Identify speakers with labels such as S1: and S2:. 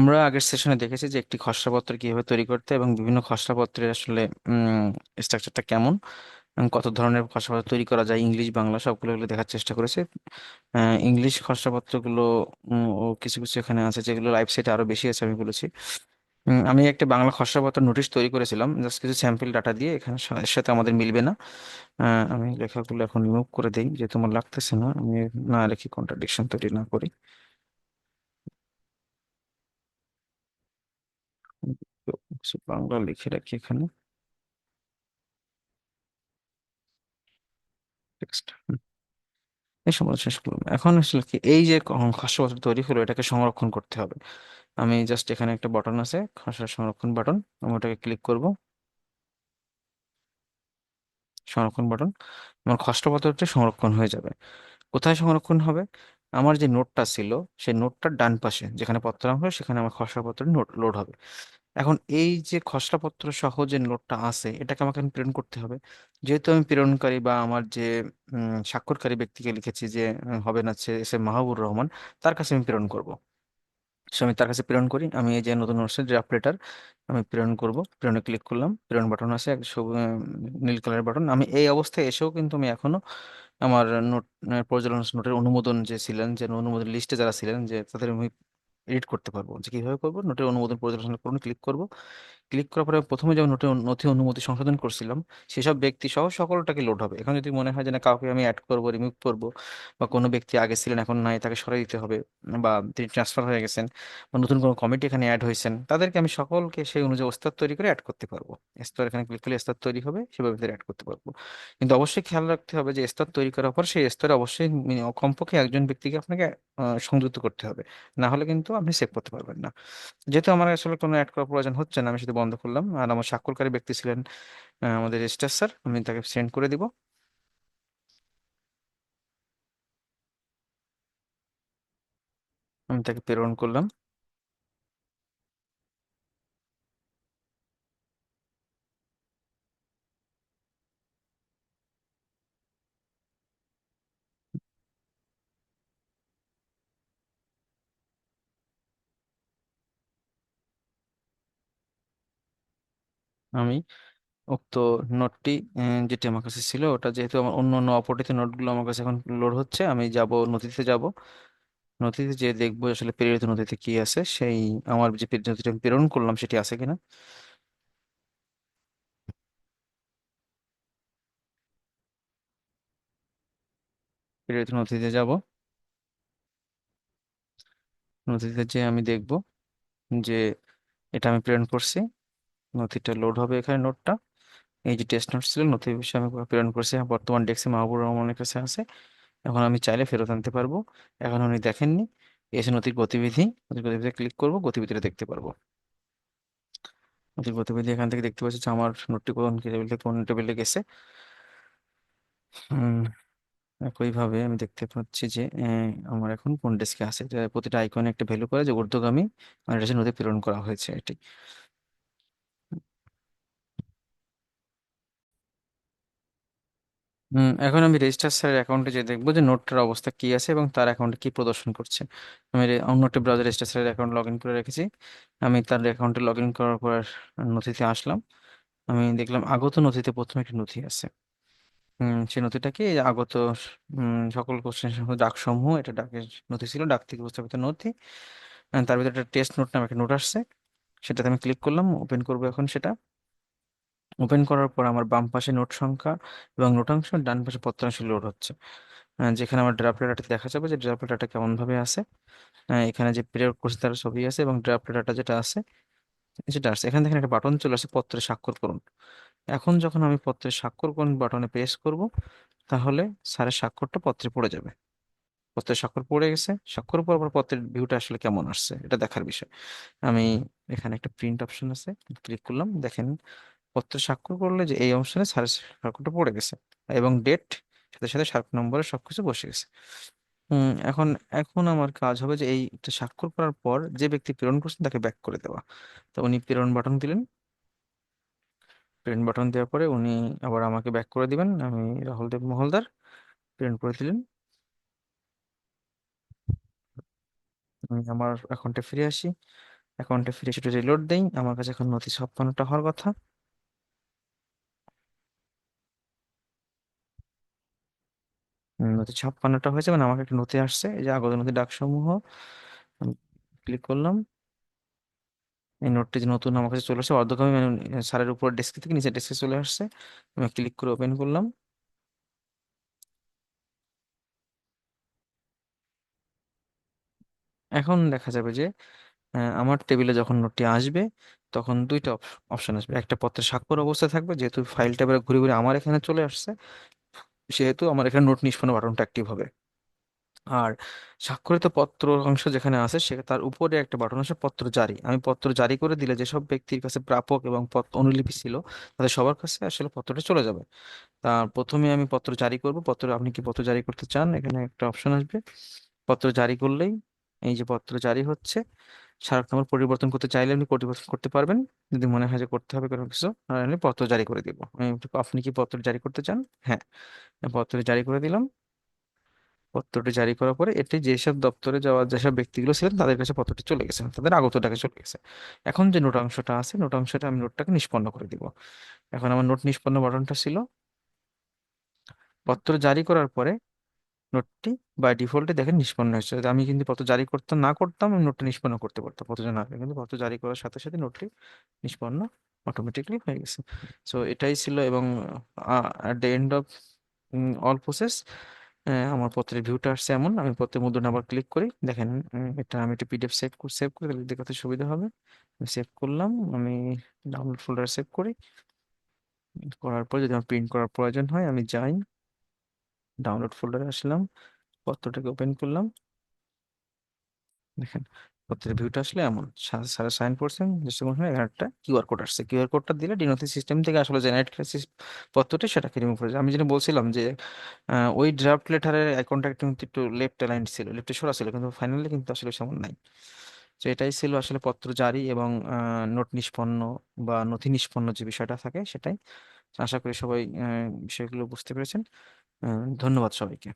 S1: আমরা আগের সেশনে দেখেছি যে একটি খসড়াপত্র কীভাবে তৈরি করতে এবং বিভিন্ন খসড়াপত্রের আসলে স্ট্রাকচারটা কেমন কত ধরনের খসড়াপত্র তৈরি করা যায়, ইংলিশ, বাংলা সবগুলো দেখার চেষ্টা করেছে। ইংলিশ খসড়াপত্রগুলো কিছু কিছু এখানে আছে যেগুলো সেটে আরও বেশি আছে, আমি বলেছি। আমি একটা বাংলা খসড়াপত্র নোটিশ তৈরি করেছিলাম জাস্ট কিছু স্যাম্পল ডাটা দিয়ে, এখানে সাথে আমাদের মিলবে না। আমি লেখাগুলো এখন রিমুভ করে দিই, যেহেতু আমার লাগতেছে না, আমি না লিখি কন্ট্রাডিকশন তৈরি না করি তো কিছু বাংলা লিখে রাখি এখানে। এই সমালোচনা শেষ করলাম। এখন আসলে কি, এই যে খসড়া তৈরি হলো, এটাকে সংরক্ষণ করতে হবে। আমি জাস্ট এখানে একটা বাটন আছে, খসড়া সংরক্ষণ বাটন আমি ওটাকে ক্লিক করব। সংরক্ষণ বাটন আমার খসড়া সংরক্ষণ হয়ে যাবে। কোথায় সংরক্ষণ হবে? আমার যে নোটটা ছিল, সেই নোটটার ডান পাশে, যেখানে পত্রাংশ সেখানে আমার খসড়া পত্রের নোট লোড হবে। এখন এই যে খসড়াপত্র সহ যে নোটটা আছে এটাকে আমাকে প্রেরণ করতে হবে। যেহেতু আমি প্রেরণকারী বা আমার যে স্বাক্ষরকারী ব্যক্তিকে লিখেছি যে হবে না সে এস এম রহমান তার কাছে আমি প্রেরণ করব। সো আমি তার কাছে প্রেরণ করি। আমি এই যে নতুন নোটসের ড্রাফট লেটার আমি প্রেরণ করব। প্রেরণে ক্লিক করলাম। প্রেরণ বাটন আছে এক সবু- আহ, নীল কালারের বাটন আমি এই অবস্থায় এসেও কিন্তু আমি এখনও আমার নোট পর্যালোচনা নোটের অনুমোদন যে ছিলেন যে অনুমোদন লিস্টে যারা ছিলেন যে তাদের আমি এডিট করতে পারব। যে কীভাবে করব নোটের অনুমোদন পর্যালোচনা করুন ক্লিক করব। ক্লিক করার পরে প্রথমে যেমন নথি অনুমতি সংশোধন করছিলাম, সেসব ব্যক্তি সহ সকলটাকে লোড হবে। এখন যদি মনে হয় যে না, কাউকে আমি অ্যাড করব রিমুভ করব বা কোনো ব্যক্তি আগে ছিলেন, এখন নাই, তাকে সরাই দিতে হবে বা তিনি ট্রান্সফার হয়ে গেছেন বা নতুন কোনো কমিটি এখানে অ্যাড হয়েছেন, তাদেরকে আমি সকলকে সেই অনুযায়ী ওস্তাদ তৈরি করে অ্যাড করতে পারব। স্তর এখানে ক্লিক করলে স্তর তৈরি হবে, সেভাবে অ্যাড করতে পারব। কিন্তু অবশ্যই খেয়াল রাখতে হবে যে স্তর তৈরি করার পর সেই স্তরে অবশ্যই কমপক্ষে একজন ব্যক্তিকে আপনাকে সংযুক্ত করতে হবে। না হলে কিন্তু আপনি সেভ করতে পারবেন না। যেহেতু আমার আসলে কোনো অ্যাড করার প্রয়োজন হচ্ছে না, আমি শুধু বন্ধ করলাম। আর আমার স্বাক্ষরকারী ব্যক্তি ছিলেন আমাদের রেজিস্টার স্যার, আমি তাকে সেন্ড করে দিব। আমি তাকে প্রেরণ করলাম। আমি উক্ত নোটটি যেটি আমার কাছে ছিল, ওটা যেহেতু আমার অন্য অন্য অপঠিত নোটগুলো আমার কাছে এখন লোড হচ্ছে, আমি যাব নথিতে যাব। নথিতে যে দেখব আসলে প্রেরিত নথিতে কি আছে, সেই আমার যে নথিটা আমি প্রেরণ করলাম সেটি আছে কিনা। প্রেরিত নথিতে যাব। নথিতে যে আমি দেখব যে এটা আমি প্রেরণ করছি। নথিটা লোড হবে এখানে নোটটা এই যে টেস্ট নোট ছিল নথি বিষয়ে আমি প্রেরণ করছি। বর্তমান ডেস্কে মাহবুব রহমানের কাছে আছে। এখন আমি চাইলে ফেরত আনতে পারব। এখন উনি দেখেননি। এসে নথির গতিবিধি নথির গতিবিধি ক্লিক করব, গতিবিধিটা দেখতে পারব। নথির গতিবিধি এখান থেকে দেখতে পাচ্ছি যে আমার নোটটি কোন টেবিল থেকে কোন টেবিলে গেছে। একইভাবে আমি দেখতে পাচ্ছি যে আমার এখন কোন ডেস্কে আছে। প্রতিটা আইকনে একটা ভ্যালু করে যে ঊর্ধ্বগামী, আর এটা প্রেরণ করা হয়েছে এটি। হুম, এখন আমি রেজিস্টার স্যারের অ্যাকাউন্টে যে দেখব যে নোটটার অবস্থা কি আছে এবং তার অ্যাকাউন্টে কি প্রদর্শন করছে। আমি অন্য একটি ব্রাউজার রেজিস্টার স্যারের অ্যাকাউন্ট লগ ইন করে রেখেছি। আমি তার অ্যাকাউন্টে লগ ইন করার পর নথিতে আসলাম। আমি দেখলাম আগত নথিতে প্রথমে একটি নথি আছে। হুম সেই নথিটা কি এই যে আগত সকল কোশ্চেন ডাক সমূহ এটা ডাকের নথি ছিল, ডাক থেকে উপস্থাপিত নথি, তার ভিতরে একটা টেস্ট নোট নামে একটা নোট আসছে। সেটাতে আমি ক্লিক করলাম ওপেন করব এখন সেটা। ওপেন করার পর আমার বাম পাশে নোট সংখ্যা এবং নোটাংশ ডান পাশে পত্রাংশ লোড হচ্ছে। যেখানে আমার ড্রাফট ডাটাতে দেখা যাবে যে ড্রাফট ডাটা কেমন ভাবে আছে। এখানে যে প্রেয়ার করছে তার ছবি আছে এবং ড্রাফট ডাটা যেটা আছে যেটা আছে এখানে দেখেন একটা বাটন চলে আসে পত্রে স্বাক্ষর করুন। এখন যখন আমি পত্রে স্বাক্ষর করুন বাটনে প্রেস করব, তাহলে স্যারের স্বাক্ষরটা পত্রে পড়ে যাবে। পত্রে স্বাক্ষর পড়ে গেছে, স্বাক্ষর পর পর পত্রের ভিউটা আসলে কেমন আসছে, এটা দেখার বিষয়। আমি এখানে একটা প্রিন্ট অপশন আছে ক্লিক করলাম, দেখেন পত্রে স্বাক্ষর করলে যে এই অপশনে স্যারের স্বাক্ষরটা পড়ে গেছে এবং ডেট সাথে সাথে স্বাক্ষর নম্বরে সবকিছু বসে গেছে। এখন এখন আমার কাজ হবে যে এই স্বাক্ষর করার পর যে ব্যক্তি প্রেরণ করছেন তাকে ব্যাক করে দেওয়া। তো উনি প্রেরণ বাটন দিলেন। প্রেরণ বাটন দেওয়ার পরে উনি আবার আমাকে ব্যাক করে দিবেন। আমি রাহুল দেব মহলদার, প্রেরণ করে দিলেন। আমি আমার অ্যাকাউন্টে ফিরে আসি। অ্যাকাউন্টে ফিরে সেটা রিলোড দেই। আমার কাছে এখন নথি ছাপ্পান্নটা হওয়ার কথা। নথি ছাপ্পান্নটা হয়েছে মানে আমাকে একটা নথি আসছে, এই যে আগত নথি ডাকসমূহ ক্লিক করলাম। এই নোটটি যে নতুন আমার কাছে চলে আসছে অর্ধকপি মানে স্যারের উপর ডেস্ক থেকে নিচে ডেস্কে চলে আসছে, আমি ক্লিক করে ওপেন করলাম। এখন দেখা যাবে যে আমার টেবিলে যখন নোটটি আসবে, তখন দুইটা অপশন আসবে। একটা পত্রে স্বাক্ষর অবস্থায় থাকবে, যেহেতু ফাইলটা এবার ঘুরে ঘুরে আমার এখানে চলে আসছে সেহেতু আমার এখানে নোট নিষ্পন্ন বাটনটা অ্যাক্টিভ হবে। আর স্বাক্ষরিত পত্র অংশ যেখানে আছে, সে তার উপরে একটা বাটন আছে, পত্র জারি। আমি পত্র জারি করে দিলে যেসব ব্যক্তির কাছে প্রাপক এবং অনুলিপি ছিল, তাদের সবার কাছে আসলে পত্রটা চলে যাবে। তা প্রথমে আমি পত্র জারি করব। পত্র, আপনি কি পত্র জারি করতে চান? এখানে একটা অপশন আসবে। পত্র জারি করলেই, এই যে পত্র জারি হচ্ছে স্মারক নম্বর পরিবর্তন করতে চাইলে আপনি পরিবর্তন করতে পারবেন। যদি মনে হয় যে করতে হবে কোনো কিছু আমি পত্র জারি করে দিব। আপনি কি পত্র জারি করতে চান? হ্যাঁ পত্র জারি করে দিলাম। পত্রটি জারি করার পরে এটি যেসব দপ্তরে যাওয়া, যেসব ব্যক্তিগুলো ছিলেন তাদের কাছে পত্রটি চলে গেছে, তাদের আগত টাকা চলে গেছে। এখন যে নোট অংশটা আছে, নোট অংশটা আমি নোটটাকে নিষ্পন্ন করে দিব। এখন আমার নোট নিষ্পন্ন বাটনটা ছিল। পত্র জারি করার পরে নোটটি বাই ডিফল্টে দেখেন নিষ্পন্ন হয়েছে। আমি কিন্তু পত্র জারি করতাম না করতাম, আমি নোটটা নিষ্পন্ন করতে পারতাম। পত্র না করে কিন্তু পত্র জারি করার সাথে সাথে নোটটি নিষ্পন্ন অটোমেটিকলি হয়ে গেছে। সো এটাই ছিল এবং at the end of all process আমার পত্রের ভিউটা আসছে এমন। আমি পত্রের মুদ্রণ আবার ক্লিক করি, দেখেন এটা আমি একটা পিডিএফ সেভ সেভ করে তাহলে দেখাতে সুবিধা হবে। আমি সেভ করলাম, আমি ডাউনলোড ফোল্ডার সেভ করি। করার পর যদি আমার প্রিন্ট করার প্রয়োজন হয়, আমি যাই। ডাউনলোড ফোল্ডারে আসলাম, পত্রটাকে ওপেন করলাম। দেখেন, পত্রের ভিউটা আসলে এমন স্যার সাইন করছেন এখানে একটা কিউআর কোড আসছে। কিউআর কোডটা দিলে ডিনোথি সিস্টেম থেকে আসলে জেনারেট পত্রটি সেটাকে রিমুভ করেছে আমি যেটা বলছিলাম যে ওই ড্রাফট লেটারের অ্যাকাউন্টটা কিন্তু একটু লেফট অ্যালাইন্ড ছিল লেফটে সরা ছিল, কিন্তু ফাইনালি কিন্তু আসলে সেমন নাই। তো এটাই ছিল আসলে পত্র জারি এবং নোট নিষ্পন্ন বা নথি নিষ্পন্ন যে বিষয়টা থাকে সেটাই। আশা করি সবাই বিষয়গুলো বুঝতে পেরেছেন। আহ, ধন্যবাদ সবাইকে